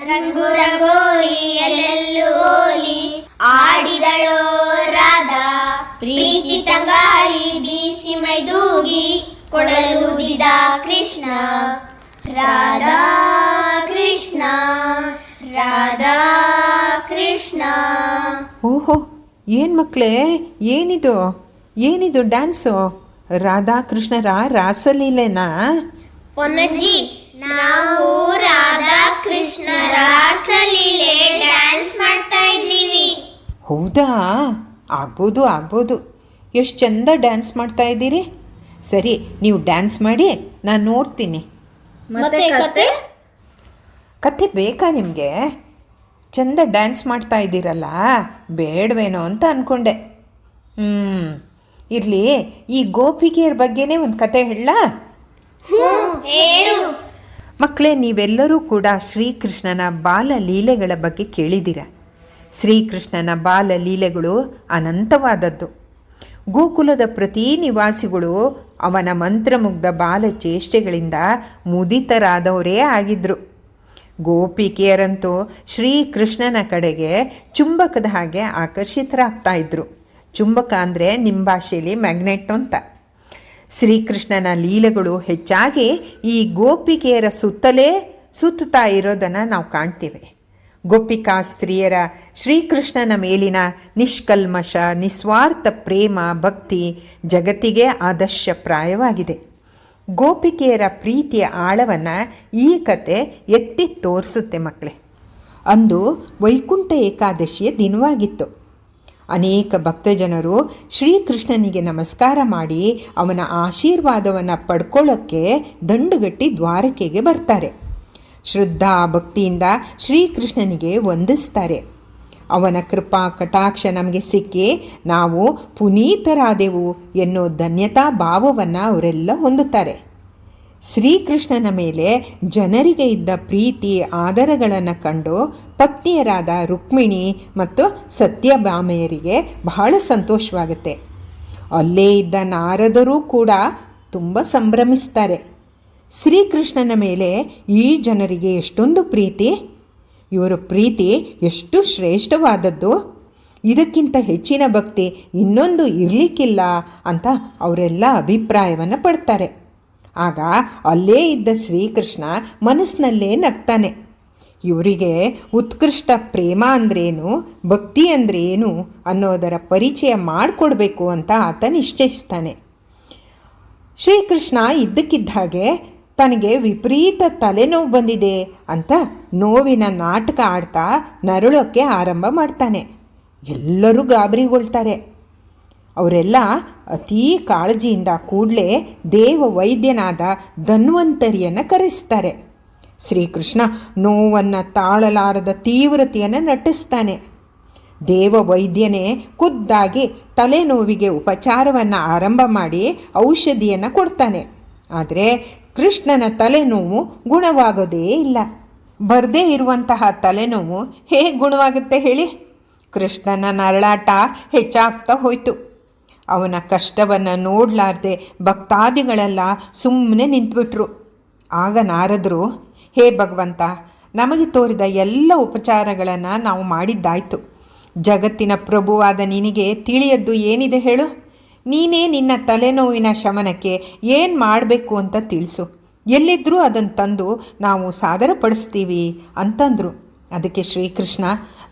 ರಂಗು ರಂಗೋಲಿ ಓಲಿ ಆಡಿದಳೋ ರಾಧಾ. ಪ್ರೀತಿ ತಂಗಾಳಿ ಬೀಸಿ ಮೈದೂಗಿ ಕೊಡಲೂದಿದ ಕೃಷ್ಣ. ರಾಧಾ ಕೃಷ್ಣ ರಾಧಾ ಕೃಷ್ಣ. ಓಹೋ ಏನ್ ಮಕ್ಕಳೇ ಏನಿದು? ಏನಿದು ಡ್ಯಾನ್ಸು? ರಾಧಾಕೃಷ್ಣರ ರಾಸಲೀಲೆನಾ? ಪೊನ್ನಜ್ಜಿ ನಾವು ರಾಧಾ ಕೃಷ್ಣ ರಾಸಲೀಲೆ ಡ್ಯಾನ್ಸ್ ಮಾಡ್ತಾ ಇದ್ದೀವಿ. ಹೌದಾ? ಆಗ್ಬೋದು ಆಗ್ಬೋದು. ಎಷ್ಟು ಚಂದ ಡ್ಯಾನ್ಸ್ ಮಾಡ್ತಾ ಇದ್ದೀರಿ? ಸರಿ ನೀವು ಡ್ಯಾನ್ಸ್ ಮಾಡಿ ನಾನು ನೋಡ್ತೀನಿ. ಮತ್ತೆ ಕತೆ? ಕತೆ? ಬೇಕಾ ನಿಮಗೆ? ಚಂದ ಡ್ಯಾನ್ಸ್ ಮಾಡ್ತಾ ಇದ್ದೀರಲ್ಲ ಬೇಡವೇನೋ ಅಂತ ಅಂದ್ಕೊಂಡೆ ಹ್ಞೂ ಇರಲಿ ಈ ಗೋಪಿಕೆಯರ ಬಗ್ಗೆನೇ ಒಂದು ಕತೆ ಹೇಳಲಾ? ಹೇಳು. ಮಕ್ಕಳೇ, ನೀವೆಲ್ಲರೂ ಕೂಡ ಶ್ರೀಕೃಷ್ಣನ ಬಾಲ ಲೀಲೆಗಳ ಬಗ್ಗೆ ಕೇಳಿದ್ದೀರ? ಶ್ರೀಕೃಷ್ಣನ ಬಾಲ ಲೀಲೆಗಳು ಅನಂತವಾದದ್ದು. ಗೋಕುಲದ ಪ್ರತಿ ನಿವಾಸಿಗಳು ಅವನ ಮಂತ್ರಮುಗ್ಧ ಬಾಲ ಚೇಷ್ಟೆಗಳಿಂದ ಮುದಿತರಾದವರೇ ಆಗಿದ್ದರು ಗೋಪಿಕೆಯರಂತೂ ಶ್ರೀಕೃಷ್ಣನ ಕಡೆಗೆ ಚುಂಬಕದ ಹಾಗೆ ಆಕರ್ಷಿತರಾಗ್ತಾ ಇದ್ರು. ಚುಂಬಕ ಅಂದರೆ ನಿಮ್ಮ ಭಾಷೆಯಲ್ಲಿ ಮ್ಯಾಗ್ನೆಟ್ ಅಂತ. ಶ್ರೀಕೃಷ್ಣನ ಲೀಲೆಗಳು ಹೆಚ್ಚಾಗಿ ಈ ಗೋಪಿಕೆಯರ ಸುತ್ತಲೇ ಸುತ್ತುತ್ತಾ ಇರೋದನ್ನು ನಾವು ಕಾಣ್ತೇವೆ. ಗೋಪಿಕಾ ಸ್ತ್ರೀಯರ ಶ್ರೀಕೃಷ್ಣನ ಮೇಲಿನ ನಿಷ್ಕಲ್ಮಶ, ನಿಸ್ವಾರ್ಥ ಪ್ರೇಮ, ಭಕ್ತಿ ಜಗತ್ತಿಗೆ ಆದರ್ಶಪ್ರಾಯವಾಗಿದೆ. ಗೋಪಿಕೆಯರ ಪ್ರೀತಿಯ ಆಳವನ್ನು ಈ ಕತೆ ಎತ್ತಿ ತೋರಿಸುತ್ತೆ ಮಕ್ಕಳೇ. ಅಂದು ವೈಕುಂಠ ಏಕಾದಶಿಯ ದಿನವಾಗಿತ್ತು. ಅನೇಕ ಭಕ್ತಜನರು ಶ್ರೀಕೃಷ್ಣನಿಗೆ ನಮಸ್ಕಾರ ಮಾಡಿ ಅವನ ಆಶೀರ್ವಾದವನ್ನು ಪಡ್ಕೊಳ್ಳೋಕ್ಕೆ ದಂಡುಗಟ್ಟಿ ದ್ವಾರಕೆಗೆ ಬರ್ತಾರೆ. ಶ್ರದ್ಧಾ ಭಕ್ತಿಯಿಂದ ಶ್ರೀಕೃಷ್ಣನಿಗೆ ವಂದಿಸ್ತಾರೆ. ಅವನ ಕೃಪಾ ಕಟಾಕ್ಷ ನಮಗೆ ಸಿಕ್ಕಿ ನಾವು ಪುನೀತರಾದೆವು ಎನ್ನೋ ಧನ್ಯತಾ ಭಾವವನ್ನು ಅವರೆಲ್ಲ ಹೊಂದುತ್ತಾರೆ. ಶ್ರೀಕೃಷ್ಣನ ಮೇಲೆ ಜನರಿಗೆ ಇದ್ದ ಪ್ರೀತಿ, ಆದರಗಳನ್ನು ಕಂಡು ಪತ್ನಿಯರಾದ ರುಕ್ಮಿಣಿ ಮತ್ತು ಸತ್ಯಭಾಮೆಯರಿಗೆ ಬಹಳ ಸಂತೋಷವಾಗುತ್ತೆ. ಅಲ್ಲೇ ಇದ್ದ ನಾರದರು ಕೂಡ ತುಂಬ ಸಂಭ್ರಮಿಸ್ತಾರೆ. ಶ್ರೀಕೃಷ್ಣನ ಮೇಲೆ ಈ ಜನರಿಗೆ ಎಷ್ಟೊಂದು ಪ್ರೀತಿ. ಇವರ ಪ್ರೀತಿ ಎಷ್ಟು ಶ್ರೇಷ್ಠವಾದದ್ದು. ಇದಕ್ಕಿಂತ ಹೆಚ್ಚಿನ ಭಕ್ತಿ ಇನ್ನೊಂದು ಇರಲಿಕ್ಕಿಲ್ಲ ಅಂತ ಅವರೆಲ್ಲ ಅಭಿಪ್ರಾಯವನ್ನು ಪಡ್ತಾರೆ. ಆಗ ಅಲ್ಲೇ ಇದ್ದ ಶ್ರೀಕೃಷ್ಣ ಮನಸ್ಸಿನಲ್ಲೇ ನಗ್ತಾನೆ. ಇವರಿಗೆ ಉತ್ಕೃಷ್ಟ ಪ್ರೇಮ ಅಂದ್ರೇನು, ಭಕ್ತಿ ಅಂದ್ರೆ ಏನು ಅನ್ನೋದರ ಪರಿಚಯ ಮಾಡಿಕೊಡ್ಬೇಕು ಅಂತ ಆತ ನಿಶ್ಚಯಿಸ್ತಾನೆ. ಶ್ರೀಕೃಷ್ಣ ಇದ್ದಕ್ಕಿದ್ದ ಹಾಗೆ ತನಗೆ ವಿಪರೀತ ತಲೆನೋವು ಬಂದಿದೆ ಅಂತ ನೋವಿನ ನಾಟಕ ಆಡ್ತಾ ನರಳೋಕ್ಕೆ ಆರಂಭ ಮಾಡ್ತಾನೆ. ಎಲ್ಲರೂ ಗಾಬರಿಗೊಳ್ತಾರೆ. ಅವರೆಲ್ಲ ಅತೀ ಕಾಳಜಿಯಿಂದ ಕೂಡಲೇ ದೇವ ವೈದ್ಯನಾದ ಧನ್ವಂತರಿಯನ್ನು ಕರೆಸ್ತಾರೆ. ಶ್ರೀಕೃಷ್ಣ ನೋವನ್ನು ತಾಳಲಾರದ ತೀವ್ರತೆಯನ್ನು ನಟಿಸ್ತಾನೆ. ದೇವ ವೈದ್ಯನೇ ಖುದ್ದಾಗಿ ತಲೆನೋವಿಗೆ ಉಪಚಾರವನ್ನು ಆರಂಭ ಮಾಡಿ ಔಷಧಿಯನ್ನು ಕೊಡ್ತಾನೆ. ಆದರೆ ಕೃಷ್ಣನ ತಲೆನೋವು ಗುಣವಾಗೋದೇ ಇಲ್ಲ. ಬರದೇ ಇರುವಂತಹ ತಲೆನೋವು ಹೇಗೆ ಗುಣವಾಗುತ್ತೆ ಹೇಳಿ? ಕೃಷ್ಣನ ನರಳಾಟ ಹೆಚ್ಚಾಗ್ತಾ ಹೋಯಿತು. ಅವನ ಕಷ್ಟವನ್ನು ನೋಡಲಾರ್ದೆ ಭಕ್ತಾದಿಗಳೆಲ್ಲ ಸುಮ್ಮನೆ ನಿಂತುಬಿಟ್ರು. ಆಗ ನಾರದರು, ಹೇ ಭಗವಂತ, ನಮಗೆ ತೋರಿದ ಎಲ್ಲ ಉಪಚಾರಗಳನ್ನು ನಾವು ಮಾಡಿದ್ದಾಯಿತು. ಜಗತ್ತಿನ ಪ್ರಭುವಾದ ನಿನಗೆ ತಿಳಿಯದ್ದು ಏನಿದೆ ಹೇಳು? ನೀನೇ ನಿನ್ನ ತಲೆನೋವಿನ ಶಮನಕ್ಕೆ ಏನು ಮಾಡಬೇಕು ಅಂತ ತಿಳಿಸು. ಎಲ್ಲಿದ್ದರೂ ಅದನ್ನು ತಂದು ನಾವು ಸಾದರಪಡಿಸ್ತೀವಿ ಅಂತಂದರು. ಅದಕ್ಕೆ ಶ್ರೀಕೃಷ್ಣ,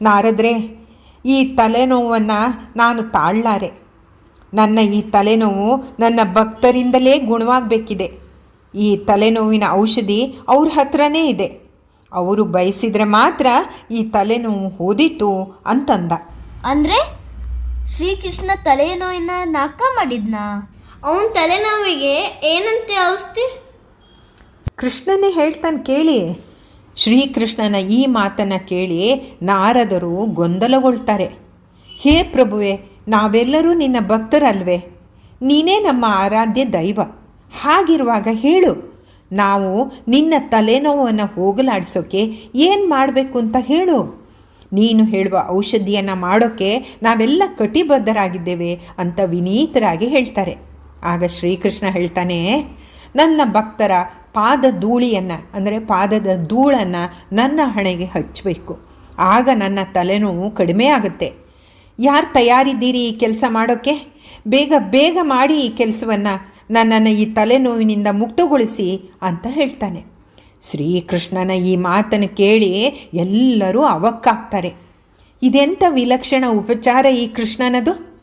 ನಾರದ್ರೆ, ಈ ತಲೆನೋವನ್ನು ನಾನು ತಾಳಲಾರೆ. ನನ್ನ ಈ ತಲೆನೋವು ನನ್ನ ಭಕ್ತರಿಂದಲೇ ಗುಣವಾಗಬೇಕಿದೆ. ಈ ತಲೆನೋವಿನ ಔಷಧಿ ಅವ್ರ ಹತ್ರನೇ ಇದೆ. ಅವರು ಬಯಸಿದರೆ ಮಾತ್ರ ಈ ತಲೆನೋವು ಓದಿತು ಅಂತಂದ. ಅಂದ್ರೆ ಶ್ರೀಕೃಷ್ಣ ತಲೆನೋವಿನ ನಾಕ ಮಾಡಿದ್ನ? ಅವನ ತಲೆನೋವಿಗೆ ಏನಂತೆ ಔಷಧಿ? ಕೃಷ್ಣನೇ ಹೇಳ್ತಾನೆ ಕೇಳಿ. ಶ್ರೀಕೃಷ್ಣನ ಈ ಮಾತನ್ನು ಕೇಳಿ ನಾರದರು ಗೊಂದಲಗೊಳ್ತಾರೆ. ಹೇ ಪ್ರಭುವೆ ನಾವೆಲ್ಲರೂ ನಿನ್ನ ಭಕ್ತರಲ್ವೇ. ನೀನೇ ನಮ್ಮ ಆರಾಧ್ಯ ದೈವ. ಹಾಗಿರುವಾಗ ಹೇಳು, ನಾವು ನಿನ್ನ ತಲೆನೋವನ್ನು ಹೋಗಲಾಡಿಸೋಕೆ ಏನು ಮಾಡಬೇಕು ಅಂತ ಹೇಳು. ನೀನು ಹೇಳುವ ಔಷಧಿಯನ್ನು ಮಾಡೋಕ್ಕೆ ನಾವೆಲ್ಲ ಕಟಿಬದ್ಧರಾಗಿದ್ದೇವೆ ಅಂತ ವಿನೀತರಾಗಿ ಹೇಳ್ತಾರೆ. ಆಗ ಶ್ರೀಕೃಷ್ಣ ಹೇಳ್ತಾನೆ, ನನ್ನ ಭಕ್ತರ ಪಾದ ಧೂಳಿಯನ್ನು, ಅಂದರೆ ಪಾದದ ಧೂಳನ್ನು ನನ್ನ ಹಣೆಗೆ ಹಚ್ಚಬೇಕು. ಆಗ ನನ್ನ ತಲೆನೋವು ಕಡಿಮೆ ಆಗುತ್ತೆ. ಯಾರು ತಯಾರಿದ್ದೀರಿ ಈ ಕೆಲಸ ಮಾಡೋಕ್ಕೆ ಬೇಗ ಬೇಗ ಮಾಡಿ ಈ ಕೆಲಸವನ್ನು. ನನ್ನನ್ನು ಈ ತಲೆನೋವಿನಿಂದ ಮುಕ್ತಗೊಳಿಸಿ ಅಂತ ಹೇಳ್ತಾನೆ. ಶ್ರೀಕೃಷ್ಣನ ಈ ಮಾತನ್ನು ಕೇಳಿ ಎಲ್ಲರೂ ಅವಕ್ಕಾಗ್ತಾರೆ. ಇದೆಂಥ ವಿಲಕ್ಷಣ ಉಪಚಾರ ಈ ಕೃಷ್ಣನದು?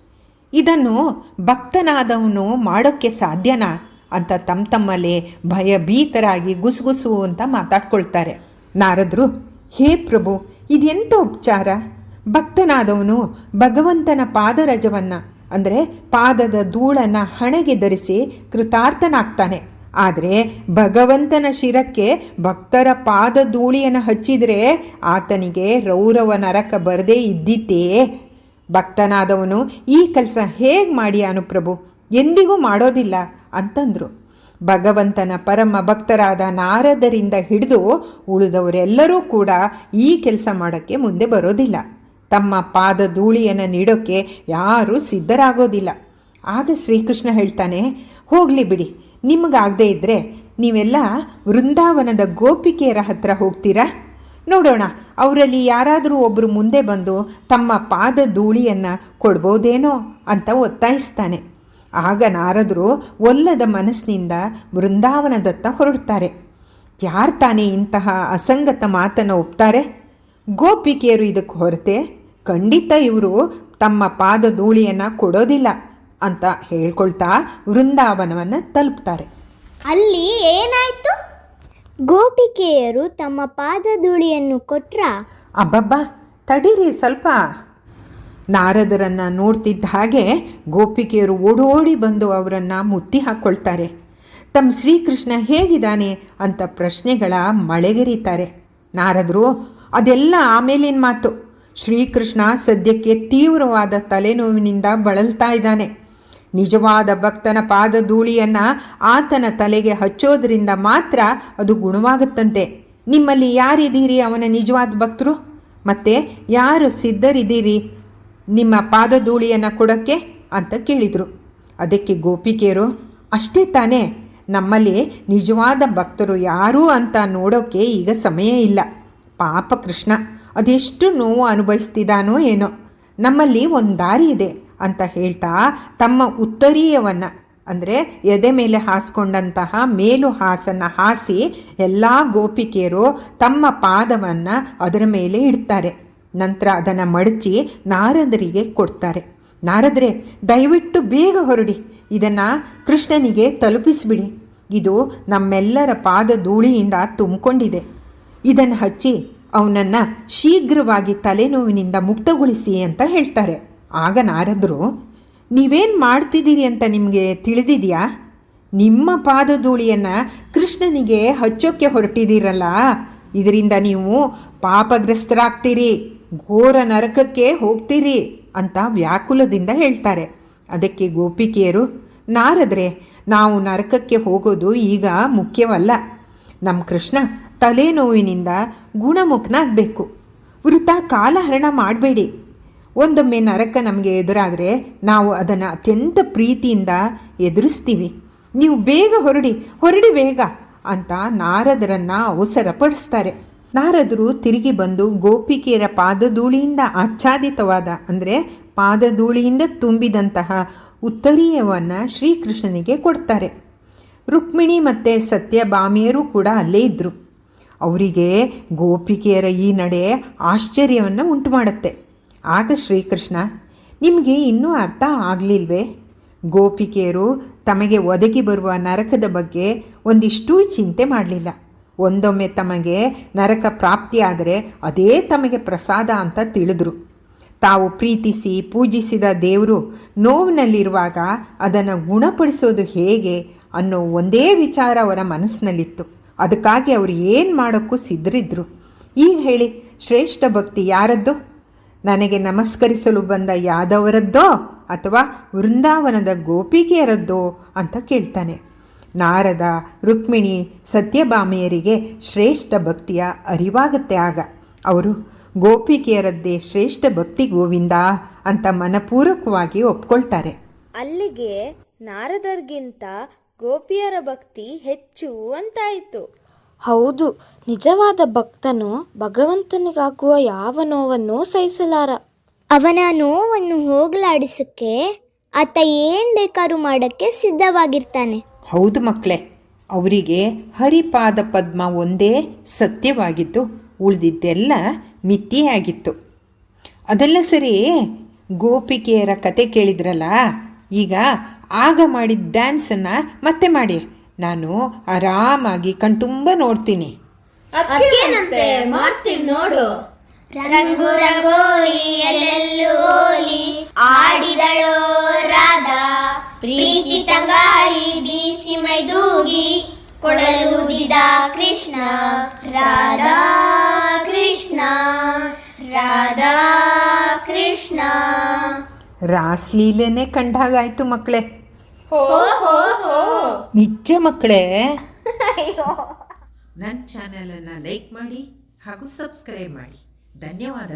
ಇದನ್ನು ಭಕ್ತನಾದವನು ಮಾಡೋಕ್ಕೆ ಸಾಧ್ಯನಾ? ಅಂತ ತಮ್ಮ ತಮ್ಮಲ್ಲೇ ಭಯಭೀತರಾಗಿ ಗುಸುಗುಸು ಅಂತ ಮಾತಾಡ್ಕೊಳ್ತಾರೆ. ನಾರದರು, ಹೇ ಪ್ರಭು ಇದೆಂಥ ಉಪಚಾರ? ಭಕ್ತನಾದವನು ಭಗವಂತನ ಪಾದರಜವನ್ನು, ಅಂದರೆ ಪಾದದ ಧೂಳನ್ನು ಹಣೆಗೆ ಧರಿಸಿ ಕೃತಾರ್ಥನಾಗ್ತಾನೆ. ಆದರೆ ಭಗವಂತನ ಶಿರಕ್ಕೆ ಭಕ್ತರ ಪಾದ ಧೂಳಿಯನ್ನು ಹಚ್ಚಿದರೆ ಆತನಿಗೆ ರೌರವ ನರಕ ಬರದೇ ಇದ್ದಿತೇ ಭಕ್ತನಾದವನು ಈ ಕೆಲಸ ಹೇಗೆ ಮಾಡಿ ಅನುಪ್ರಭು ಎಂದಿಗೂ ಮಾಡೋದಿಲ್ಲ ಅಂತಂದರು. ಭಗವಂತನ ಪರಮ ಭಕ್ತರಾದ ನಾರದರಿಂದ ಹಿಡಿದು ಉಳಿದವರೆಲ್ಲರೂ ಕೂಡ ಈ ಕೆಲಸ ಮಾಡೋಕ್ಕೆ ಮುಂದೆ ಬರೋದಿಲ್ಲ. ತಮ್ಮ ಪಾದ ಧೂಳಿಯನ್ನು ನೀಡೋಕ್ಕೆ ಯಾರೂ ಸಿದ್ಧರಾಗೋದಿಲ್ಲ. ಆಗ ಶ್ರೀಕೃಷ್ಣ ಹೇಳ್ತಾನೆ, ಹೋಗಲಿ ಬಿಡಿ. ನಿಮಗಾಗದೇ ಇದ್ದರೆ ನೀವೆಲ್ಲ ವೃಂದಾವನದ ಗೋಪಿಕೆಯರ ಹತ್ರ ಹೋಗ್ತೀರಾ? ನೋಡೋಣ, ಅವರಲ್ಲಿ ಯಾರಾದರೂ ಒಬ್ಬರು ಮುಂದೆ ಬಂದು ತಮ್ಮ ಪಾದ ಧೂಳಿಯನ್ನು ಕೊಡ್ಬೋದೇನೋ ಅಂತ ಒತ್ತಾಯಿಸ್ತಾನೆ. ಆಗ ನಾರದರು ಒಲ್ಲದ ಮನಸ್ಸಿನಿಂದ ವೃಂದಾವನದತ್ತ ಹೊರಡ್ತಾರೆ. ಯಾರು ತಾನೇ ಇಂತಹ ಅಸಂಗತ ಮಾತನ್ನು ಒಪ್ತಾರೆ? ಗೋಪಿಕೆಯರು ಇದಕ್ಕೆ ಹೊರತೆ ಖಂಡಿತ ಇವರು ತಮ್ಮ ಪಾದ ಧೂಳಿಯನ್ನು ಕೊಡೋದಿಲ್ಲ ಅಂತ ಹೇಳ್ಕೊಳ್ತಾ ವೃಂದಾವನವನ್ನು ತಲುಪ್ತಾರೆ. ಅಲ್ಲಿ ಏನಾಯ್ತು? ಗೋಪಿಕೆಯರು ತಮ್ಮ ಪಾದಧೂಳಿಯನ್ನು ಕೊಟ್ರ? ಅಬ್ಬಬ್ಬಾ ತಡೀರಿ ಸ್ವಲ್ಪ. ನಾರದರನ್ನು ನೋಡ್ತಿದ್ದ ಹಾಗೆ ಗೋಪಿಕೆಯರು ಓಡೋಡಿ ಬಂದು ಅವರನ್ನು ಮುತ್ತಿ ಹಾಕ್ಕೊಳ್ತಾರೆ ತಮ್ಮ ಶ್ರೀಕೃಷ್ಣ ಹೇಗಿದ್ದಾನೆ ಅಂತ ಪ್ರಶ್ನೆಗಳ ಮಳೆಗೆರೀತಾರೆ. ನಾರದರು ಅದೆಲ್ಲ ಆಮೇಲಿನ ಮಾತು. ಶ್ರೀಕೃಷ್ಣ ಸದ್ಯಕ್ಕೆ ತೀವ್ರವಾದ ತಲೆನೋವಿನಿಂದ ಬಳಲ್ತಾ ಇದ್ದಾನೆ. ನಿಜವಾದ ಭಕ್ತನ ಪಾದಧೂಳಿಯನ್ನು ಆತನ ತಲೆಗೆ ಹಚ್ಚೋದ್ರಿಂದ ಮಾತ್ರ ಅದು ಗುಣವಾಗುತ್ತಂತೆ. ನಿಮ್ಮಲ್ಲಿ ಯಾರಿದ್ದೀರಿ ಅವನ ನಿಜವಾದ ಭಕ್ತರು? ಮತ್ತು ಯಾರು ಸಿದ್ಧರಿದ್ದೀರಿ ನಿಮ್ಮ ಪಾದಧೂಳಿಯನ್ನು ಕೊಡೋಕ್ಕೆ? ಅಂತ ಕೇಳಿದರು. ಅದಕ್ಕೆ ಗೋಪಿಕೆಯರು, ಅಷ್ಟೇ ತಾನೇ, ನಮ್ಮಲ್ಲಿ ನಿಜವಾದ ಭಕ್ತರು ಯಾರು ಅಂತ ನೋಡೋಕ್ಕೆ ಈಗ ಸಮಯ ಇಲ್ಲ. ಪಾಪ ಕೃಷ್ಣ. ಅದೆಷ್ಟು ನೋವು ಅನುಭವಿಸ್ತಿದ್ದಾನೋ ಏನೋ. ನಮ್ಮಲ್ಲಿ ಒಂದು ದಾರಿ ಇದೆ ಅಂತ ಹೇಳ್ತಾ ತಮ್ಮ ಉತ್ತರೀಯವನ್ನು, ಅಂದರೆ ಎದೆ ಮೇಲೆ ಹಾಸ್ಕೊಂಡಂತಹ ಮೇಲು ಹಾಸನ್ನು ಹಾಸಿ ಎಲ್ಲ ಗೋಪಿಕೆಯರು ತಮ್ಮ ಪಾದವನ್ನು ಅದರ ಮೇಲೆ ಇಡ್ತಾರೆ. ನಂತರ ಅದನ್ನು ಮಡಚಿ ನಾರದರಿಗೆ ಕೊಡ್ತಾರೆ. ನಾರದ್ರೆ, ದಯವಿಟ್ಟು ಬೇಗ ಹೊರಡಿ, ಇದನ್ನು ಕೃಷ್ಣನಿಗೆ ತಲುಪಿಸಿಬಿಡಿ. ಇದು ನಮ್ಮೆಲ್ಲರ ಪಾದ ಧೂಳಿಯಿಂದ ತುಂಬಿಕೊಂಡಿದೆ. ಇದನ್ನು ಹಚ್ಚಿ ಅವನನ್ನು ಶೀಘ್ರವಾಗಿ ತಲೆನೋವಿನಿಂದ ಮುಕ್ತಗೊಳಿಸಿ ಅಂತ ಹೇಳ್ತಾರೆ. ಆಗ ನಾರದರು, ನೀವೇನು ಮಾಡ್ತಿದ್ದೀರಿ ಅಂತ ನಿಮಗೆ ತಿಳಿದಿದೆಯಾ? ನಿಮ್ಮ ಪಾದಧೂಳಿಯನ್ನು ಕೃಷ್ಣನಿಗೆ ಹಚ್ಚೋಕ್ಕೆ ಹೊರಟಿದ್ದೀರಲ್ಲ, ಇದರಿಂದ ನೀವು ಪಾಪಗ್ರಸ್ತರಾಗ್ತೀರಿ, ಘೋರ ನರಕಕ್ಕೆ ಹೋಗ್ತೀರಿ ಅಂತ ವ್ಯಾಕುಲದಿಂದ ಹೇಳ್ತಾರೆ. ಅದಕ್ಕೆ ಗೋಪಿಕೆಯರು, ನಾರದ್ರೆ, ನಾವು ನರಕಕ್ಕೆ ಹೋಗೋದು ಈಗ ಮುಖ್ಯವಲ್ಲ. ನಮ್ಮ ಕೃಷ್ಣ ತಲೆನೋವಿನಿಂದ ಗುಣಮುಖನಾಗಬೇಕು ವೃತ ಕಾಲಹರಣ ಮಾಡಬೇಡಿ. ಒಂದೊಮ್ಮೆ ನರಕ ನಮಗೆ ಎದುರಾದರೆ ನಾವು ಅದನ್ನು ಅತ್ಯಂತ ಪ್ರೀತಿಯಿಂದ ಎದುರಿಸ್ತೀವಿ. ನೀವು ಬೇಗ ಹೊರಡಿ ಹೊರಡಿ ಬೇಗ ಅಂತ ನಾರದರನ್ನು ಅವಸರಪಡಿಸ್ತಾರೆ. ನಾರದರು ತಿರುಗಿ ಬಂದು ಗೋಪಿಕೆಯರ ಪಾದಧೂಳಿಯಿಂದ ಆಚ್ಛಾದಿತವಾದ, ಅಂದರೆ ಪಾದಧೂಳಿಯಿಂದ ತುಂಬಿದಂತಹ ಉತ್ತರೀಯವನ್ನು ಶ್ರೀಕೃಷ್ಣನಿಗೆ ಕೊಡ್ತಾರೆ. ರುಕ್ಮಿಣಿ ಮತ್ತು ಸತ್ಯಭಾಮಿಯರು ಕೂಡ ಅಲ್ಲೇ ಇದ್ದರು ಅವರಿಗೆ ಗೋಪಿಕೆಯರ ಈ ನಡೆ ಆಶ್ಚರ್ಯವನ್ನು ಉಂಟು ಮಾಡುತ್ತೆ ಆಗ ಶ್ರೀಕೃಷ್ಣ, ನಿಮಗೆ ಇನ್ನೂ ಅರ್ಥ ಆಗಲಿಲ್ವೇ? ಗೋಪಿಕೆಯರು ತಮಗೆ ಒದಗಿ ಬರುವ ನರಕದ ಬಗ್ಗೆ ಒಂದಿಷ್ಟೂ ಚಿಂತೆ ಮಾಡಲಿಲ್ಲ. ಒಂದೊಮ್ಮೆ ತಮಗೆ ನರಕ ಪ್ರಾಪ್ತಿಯಾದರೆ ಅದೇ ತಮಗೆ ಪ್ರಸಾದ ಅಂತ ತಿಳಿದ್ರು. ತಾವು ಪ್ರೀತಿಸಿ ಪೂಜಿಸಿದ ದೇವರು ನೋವಿನಲ್ಲಿರುವಾಗ ಅದನ್ನು ಗುಣಪಡಿಸೋದು ಹೇಗೆ ಅನ್ನೋ ಒಂದೇ ವಿಚಾರ ಅವರ ಮನಸ್ಸಿನಲ್ಲಿತ್ತು. ಅದಕ್ಕಾಗಿ ಅವರು ಏನು ಮಾಡೋಕ್ಕೂ ಸಿದ್ಧರಿದ್ರು. ಈಗ ಹೇಳಿ, ಶ್ರೇಷ್ಠ ಭಕ್ತಿ ಯಾರದ್ದು? ನನಗೆ ನಮಸ್ಕರಿಸಲು ಬಂದ ಯಾದವರದ್ದೋ ಅಥವಾ ವೃಂದಾವನದ ಗೋಪಿಕೆಯರದ್ದೋ ಅಂತ ಕೇಳ್ತಾನೆ. ನಾರದ, ರುಕ್ಮಿಣಿ, ಸತ್ಯಭಾಮಿಯರಿಗೆ ಶ್ರೇಷ್ಠ ಭಕ್ತಿಯ ಅರಿವಾಗತ್ತೆ ಆಗ. ಅವರು, ಗೋಪಿಕೆಯರದ್ದೇ ಶ್ರೇಷ್ಠ ಭಕ್ತಿ ಗೋವಿಂದ ಅಂತ ಮನಪೂರ್ವಕವಾಗಿ ಒಪ್ಕೊಳ್ತಾರೆ. ಅಲ್ಲಿಗೆ ನಾರದರ್ಗಿಂತ ಗೋಪಿಯರ ಭಕ್ತಿ ಹೆಚ್ಚು ಅಂತಾಯಿತು. ಹೌದು ನಿಜವಾದ ಭಕ್ತನು ಭಗವಂತನಿಗಾಗುವ ಯಾವ ನೋವನ್ನು ಸಹಿಸಲಾರ. ಅವನ ನೋವನ್ನು ಹೋಗಲಾಡಿಸಕ್ಕೆ ಆತ ಏನು ಬೇಕಾದ್ರೂ ಮಾಡೋಕ್ಕೆ ಸಿದ್ಧವಾಗಿರ್ತಾನೆ. ಹೌದು ಮಕ್ಕಳೇ ಅವರಿಗೆ ಹರಿಪಾದ ಪದ್ಮ ಒಂದೇ ಸತ್ಯವಾಗಿದ್ದು ಉಳಿದಿದ್ದೆಲ್ಲ ಮಿತಿಯಾಗಿತ್ತು ಅದೆಲ್ಲ ಸರಿ ಗೋಪಿಕೆಯರ ಕತೆ ಕೇಳಿದ್ರಲ್ಲ ಈಗ ಆಗ ಮಾಡಿದ ಡ್ಯಾನ್ಸನ್ನು ಮತ್ತೆ ಮಾಡಿ. ನಾನು ಆರಾಮಾಗಿ ಕಣ್ತುಂಬ ನೋಡ್ತೀನಿ. ರಂಗು ರಂಗೋಲಿ ಎಲ್ಲೆಲ್ಲೂ ಓಲಿ. ಆಡಿದಳೋ ರಾಧಾ. ಪ್ರೀತಿ ತಂಗಾಳಿ ಬೀಸಿ ಮೈದೂಗಿ. ಕೊಡಲೂದಿದ ಕೃಷ್ಣ. ರಾಧಾ ಕೃಷ್ಣ. ರಾಧಾ ಕೃಷ್ಣ. ರಾಸ್ಲೀಲೆನೇ ಕಂಡಾಗಾಯ್ತು ಮಕ್ಕಳೇ ನಿಜ ಮಕ್ಕಳೇ ನನ್ನ ಚಾನೆಲನ್ನು ಲೈಕ್ ಮಾಡಿ ಹಾಗೂ ಸಬ್ಸ್ಕ್ರೈಬ್ ಮಾಡಿ. ಧನ್ಯವಾದ